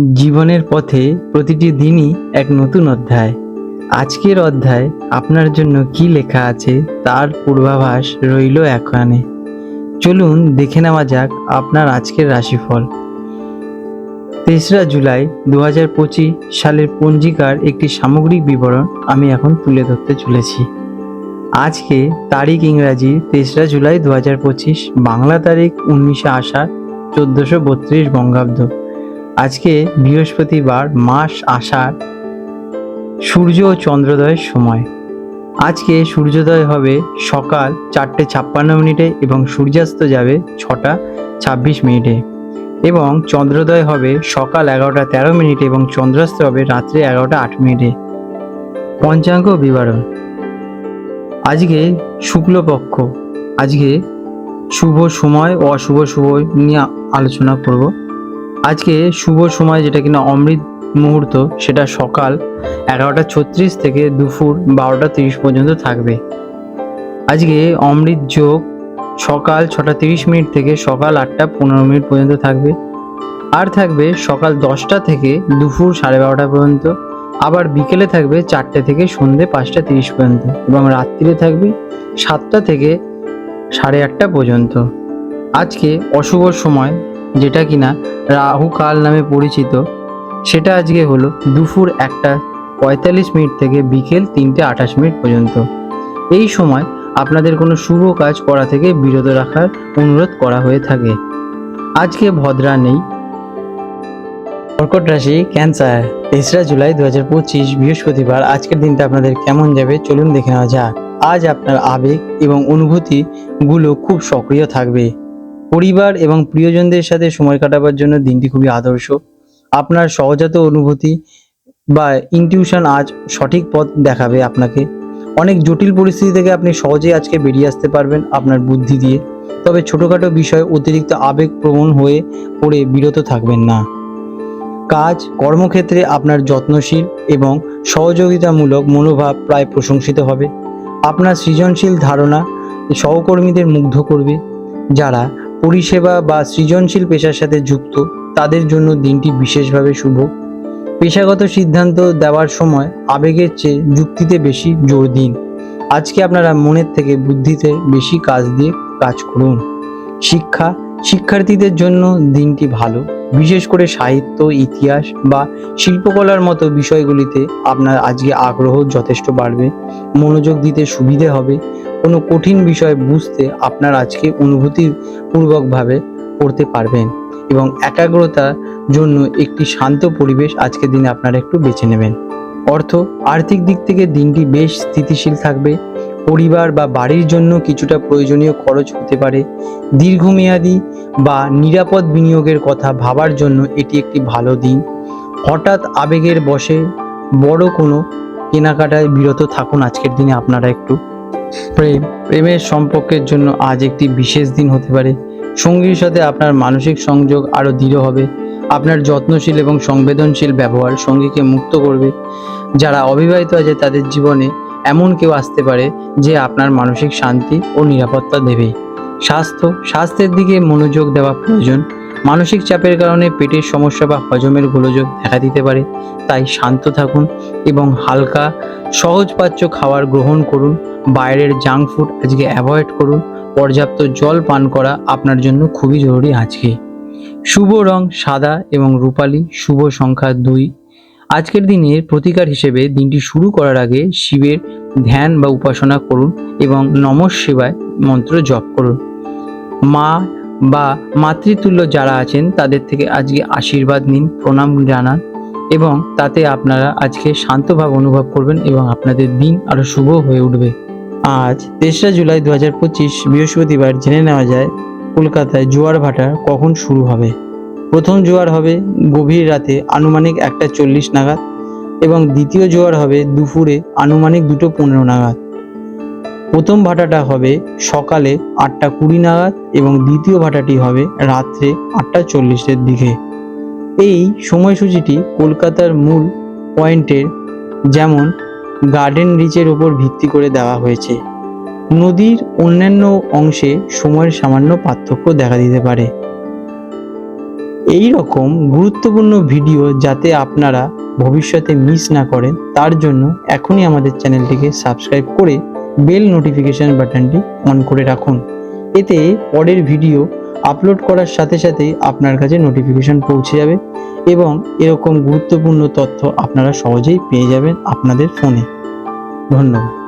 জীবনের পথে প্রতিটি দিনই এক নতুন অধ্যায়। আজকের অধ্যায় আপনার জন্য কি লেখা আছে তার পূর্বাভাস রইল এখানে। চলুন দেখে নেওয়া যাক আপনার আজকের রাশিফল। তেসরা জুলাই দু পঁচিশ সালের পঞ্জিকার একটি সামগ্রিক বিবরণ আমি এখন তুলে ধরতে চলেছি। আজকে তারিখ ইংরাজি তেসরা জুলাই দু হাজার পঁচিশ, বাংলা তারিখ উনিশে আষাঢ় চোদ্দোশো বত্রিশ বঙ্গাব্দ। আজকে বৃহস্পতিবার মাস আষাঢ়, সূর্য ও চন্দ্রোদয়ের সময়। আজকে সূর্যোদয় হবে সকাল চারটে ছাপ্পান্ন মিনিটে এবং সূর্যাস্ত যাবে ছটা ছাব্বিশ মিনিটে। এবং চন্দ্রোদয় হবে সকাল এগারোটা তেরো মিনিটে এবং চন্দ্রাস্ত হবে রাত্রে এগারোটা আট মিনিটে। পঞ্চাঙ্গ বিবরণ। আজকে শুক্লপক্ষ। আজকে শুভ সময় ও অশুভ সময় নিয়ে আলোচনা করব। আজকে শুভ সময় যেটা কিনা অমৃত মুহূর্ত, সেটা সকাল এগারোটা ছত্রিশ থেকে দুপুর বারোটা তিরিশ পর্যন্ত থাকবে। আজকে অমৃত যোগ সকাল ছটা তিরিশ মিনিট থেকে সকাল আটটা পনেরো মিনিট পর্যন্ত থাকবে। আর থাকবে সকাল দশটা থেকে দুপুর সাড়ে বারোটা পর্যন্ত। আবার বিকেলে থাকবে চারটে থেকে সন্ধে পাঁচটা তিরিশ পর্যন্ত এবং রাত্রিরে থাকবে সাতটা থেকে সাড়ে আটটা পর্যন্ত। আজকে অশুভ সময় যেটা কিনা রাহু কাল নামে পরিচিত, সেটা আজকে হলো দুপুর একটা পঁয়তাল্লিশ মিনিট থেকে বিকেল তিনটে আঠাশ মিনিট পর্যন্ত। এই সময় আপনাদের কোনো শুভ কাজ করা থেকে বিরত রাখার অনুরোধ করা হয়ে থাকে। আজকে ভদ্রা নেই। কর্কট রাশি, ক্যান্সার, তেসরা জুলাই দু হাজার পঁচিশ, বৃহস্পতিবার। আজকের দিনটা আপনাদের কেমন যাবে চলুন দেখে নেওয়া যাক। আজ আপনার আবেগ এবং অনুভূতিগুলো খুব সক্রিয় থাকবে। পরিবার এবং প্রিয়জনদের সাথে সময় কাটাবার জন্য দিনটি খুবই আদর্শ। আপনার সহজাত অনুভূতি বা ইনটিউশন আজ সঠিক পথ দেখাবে আপনাকে। অনেক জটিল পরিস্থিতি থেকে আপনি সহজেই আজকে বেরিয়ে আসতে পারবেন আপনার বুদ্ধি দিয়ে। তবে ছোটোখাটো বিষয় অতিরিক্ত আবেগপ্রবণ হয়ে পড়ে বিরত থাকবেন না। কাজ, কর্মক্ষেত্রে আপনার যত্নশীল এবং সহযোগিতামূলক মনোভাব প্রায় প্রশংসিত হবে। আপনার সৃজনশীল ধারণা সহকর্মীদের মুগ্ধ করবে। যারা পরিষেবা বা সৃজনশীল পেশার সাথে যুক্ত, তাদের জন্য দিনটি বিশেষভাবে শুভ। পেশাগত সিদ্ধান্ত দেওয়ার সময় আবেগের চেয়ে যুক্তিতে বেশি জোর দিন। আজকে আপনারা মনের থেকে বুদ্ধিতে বেশি কাজ দিয়ে কাজ করুন। শিক্ষা শিক্ষার্থীদের জন্য দিনটি ভালো। বিশেষ করে সাহিত্য, ইতিহাস বা শিল্পকলার মতো বিষয়গুলিতে আপনার আজকে আগ্রহ যথেষ্ট বাড়বে। মনোযোগ দিতে সুবিধে হবে। কোনো কঠিন বিষয় বুঝতে আপনার আজকে অনুভূতিপূর্বকভাবে পড়তে পারবেন এবং একাগ্রতার জন্য একটি শান্ত পরিবেশ আজকের দিনে আপনারা একটু বেছে নেবেন। অর্থ, আর্থিক দিক থেকে দিনটি বেশ স্থিতিশীল থাকবে। পরিবার বা বাড়ির জন্য কিছুটা প্রয়োজনীয় খরচ হতে পারে। দীর্ঘমেয়াদী বা নিরাপদ বিনিয়োগের কথা ভাবার জন্য এটি একটি ভালো দিন। হঠাৎ আবেগের বশে বড় কোনো কেনাকাটায় বিরত থাকুন আজকের দিনে আপনারা একটু। প্রেম, প্রেমের সম্পর্কের জন্য আজ একটি বিশেষ দিন হতে পারে। সঙ্গীর সাথে আপনার মানসিক সংযোগ আরও দৃঢ় হবে। আপনার যত্নশীল এবং সংবেদনশীল ব্যবহার সঙ্গীকে মুক্ত করবে। যারা অবিবাহিত আছে তাদের জীবনে এমন কেউ আসতে পারে যে আপনার মানসিক শান্তি ও নিরাপত্তা দেবে। স্বাস্থ্য, স্বাস্থ্যের দিকে মনোযোগ দেওয়া প্রয়োজন। মানসিক চাপের কারণে পেটের সমস্যা বা হজমের গোলযোগ দেখা দিতে পারে। তাই শান্ত থাকুন এবং হালকা, সহজপাচ্য খাবার গ্রহণ করুন। বাইরের জাঙ্ক ফুড আজকে অ্যাভয়েড করুন। পর্যাপ্ত জল পান করা আপনার জন্য খুবই জরুরি আজকে। শুভ রং সাদা এবং রূপালী, শুভ সংখ্যা দুই। আজকের দিনের প্রতিকার হিসেবে দিনটি শুরু করার আগে শিবের ধ্যান বা উপাসনা করুন এবং নমঃ সেবায় মন্ত্র জপ করুন। মা বা মাতৃতুল্য যারা আছেন, তাদের থেকে আজকে আশীর্বাদ নিন, প্রণাম জানান এবং তাতে আপনারা আজকে শান্তভাব অনুভব করবেন এবং আপনাদের দিন আরও শুভ হয়ে উঠবে। আজ তেসরা জুলাই দু হাজার পঁচিশ বৃহস্পতিবার জেনে নেওয়া যায়, কলকাতায় জোয়ার ভাটা কখন শুরু হবে? প্রথম জোয়ার হবে গভীর রাতে আনুমানিক একটা চল্লিশ নাগাদ এবং দ্বিতীয় জোয়ার হবে দুপুরে আনুমানিক দুটো পনেরো নাগাদ। প্রথম ভাটাটা হবে সকালে আটটা কুড়ি নাগাদ এবং দ্বিতীয় ভাটাটি হবে রাত্রে আটটা চল্লিশের দিকে। এই সময়সূচিটি কলকাতার মূল পয়েন্টের যেমন গার্ডেন রিচের ওপর ভিত্তি করে দেওয়া হয়েছে। নদীর অন্যান্য অংশে সময়ের সামান্য পার্থক্য দেখা দিতে পারে। এই রকম গুরুত্বপূর্ণ ভিডিও যাতে আপনারা ভবিষ্যতে মিস না করেন, তার জন্য এখনই আমাদের চ্যানেলটিকে সাবস্ক্রাইব করে বেল নোটিফিকেশন বাটনটি অন করে রাখুন। এতে পরের ভিডিও আপলোড করার সাথে সাথেই আপনার কাছে নোটিফিকেশন পৌঁছে যাবে এবং এরকম গুরুত্বপূর্ণ তথ্য আপনারা সহজেই পেয়ে যাবেন আপনাদের ফোনে ধন্যবাদ।